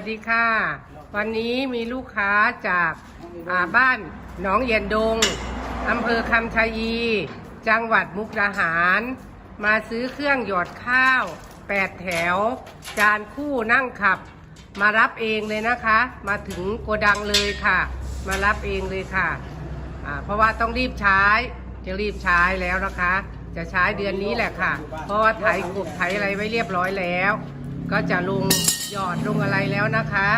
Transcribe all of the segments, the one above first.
สวัสดีค่ะ วันนี้มีลูกค้าจากาบ้านหนองเย็นดงอำเภอคำชะอีจังหวัดมุกดาหาร มาซื้อเครื่องหยอดข้าว 8 แถว จานคู่นั่งขับ มารับเองเลยนะคะ มาถึงโกดังเลยค่ะ มารับเองเลยค่ะ เพราะว่าต้องรีบใช้ จะรีบใช้แล้วนะคะ จะใช้เดือนนี้แหละค่ะ เพราะว่าไถกบไถอะไรไว้เรียบร้อยแล้ว ก็จะลง หยอดลงอะไรแล้วนะคะ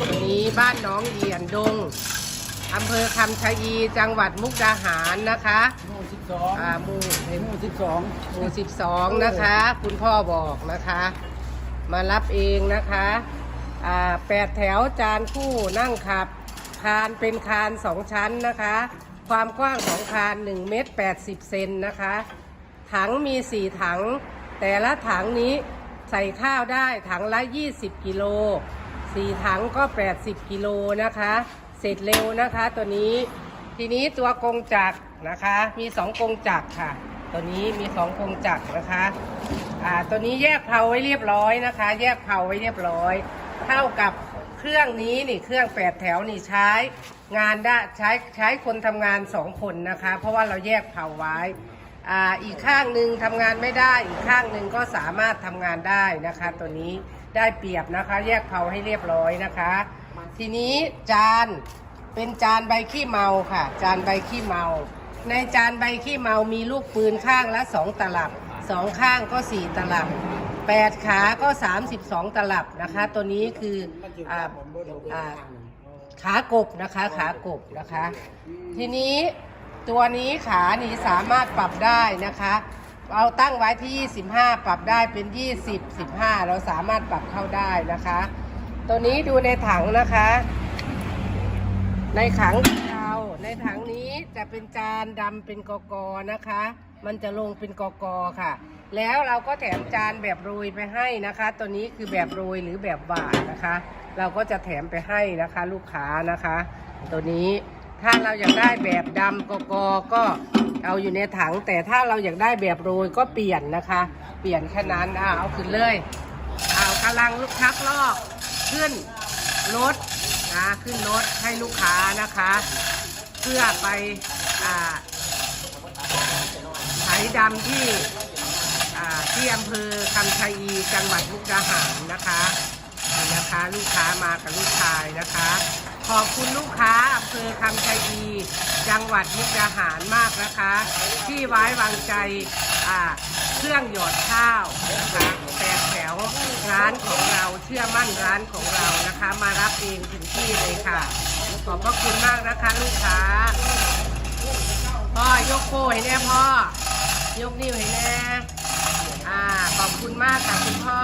วันนี้บ้านน้องเหียนดงอำเภอคำชะอีจังหวัดมุกดาหารนะคะหมู่สิบสองอ่าหมู่หมู่สิบสองหมู่12นะคะ คุณพ่อบอกนะคะ มารับเองนะคะอ่าแปดแถวจานคู่นั่งขับ คานเป็นคานสองชั้นนะคะ ความกว้างของคาน1เมตร80เซนนะคะ ถังมี 4 ถัง แต่ละถังนี้ ใส่ข้าวได้ถังละ 20 กิโล4ถังก็ 80 กิโลนะคะ เสร็จเร็วนะคะตัวนี้ ทีนี้ตัวกงจักรนะคะ มี2กงจักรค่ะ ตัวนี้มี2กงจักรนะคะอ่าตัวนี้แยกเพลาไว้เรียบร้อยนะคะ แยกเพลาไว้เรียบร้อย เท่ากับเครื่องนี้นี่เครื่อง8แถวนี่ใช้งานได้ใช้ใช้คนทำงาน2คนนะคะ เพราะว่าเราแยกเพลาไว้ อีกข้างหนึ่งทำงานไม่ได้ อีกข้างหนึ่งก็สามารถทำงานได้นะคะ ตัวนี้ได้เปรียบนะคะ แยกเผาให้เรียบร้อยนะคะ ทีนี้จานเป็นจานใบขี้เมาค่ะ จานใบขี้เมา ในจานใบขี้เมามีลูกปืนข้างละสองตลับสองข้างก็สี่ตลับแปดขาก็ 32 ตลับนะคะ ตัวนี้คืออขากบนะคะขากบนะคะ ทีนี้ ตัวนี้ขานี่สามารถปรับได้นะคะ เอาตั้งไว้ที่ 25 ปรับได้เป็น 20 15 เราสามารถปรับเข้าได้นะคะ ตัวนี้ดูในถังนะคะ ในถังของเราในถังนี้จะเป็นจานดำเป็นกอกอนะคะ มันจะลงเป็นกอกอค่ะ แล้วเราก็แถมจานแบบโรยไปให้นะคะ ตัวนี้คือแบบโรยหรือแบบบาดนะคะ เราก็จะแถมไปให้นะคะ ลูกค้านะคะ ตัวนี้ ถ้าเราอยากได้แบบดำกกอก็เอาอยู่ในถัง แต่ถ้าเราอยากได้แบบโรยก็เปลี่ยนนะคะ เปลี่ยนแค่นั้นอะเอาขึ้นเลยเอากำลังลูกชักลอกขึ้นรถนะขึ้นรถให้ลูกค้านะคะ เพื่อไปอ่าไถดำที่ที่อำเภอคำชะอีจังหวัดมุกดาหารนะคะนี่นะคะ ลูกค้ามากับลูกชายนะคะ ขอบคุณลูกค้า ภอคำชะอีจังหวัดมุกดาหารมากนะคะ ที่ไว้วางใจเครื่องหยอดข้าวนะคะแปดแถวร้านของเราเชื่อมั่นร้านของเรานะคะ มารับเองถึงที่เลยค่ะ ขอบพระคุณมากนะคะลูกค้าพ่อยกโป้ให้แน่พ่อยกนิ้วให้แน่อ่าขอบคุณมากค่ะคุณพ่อ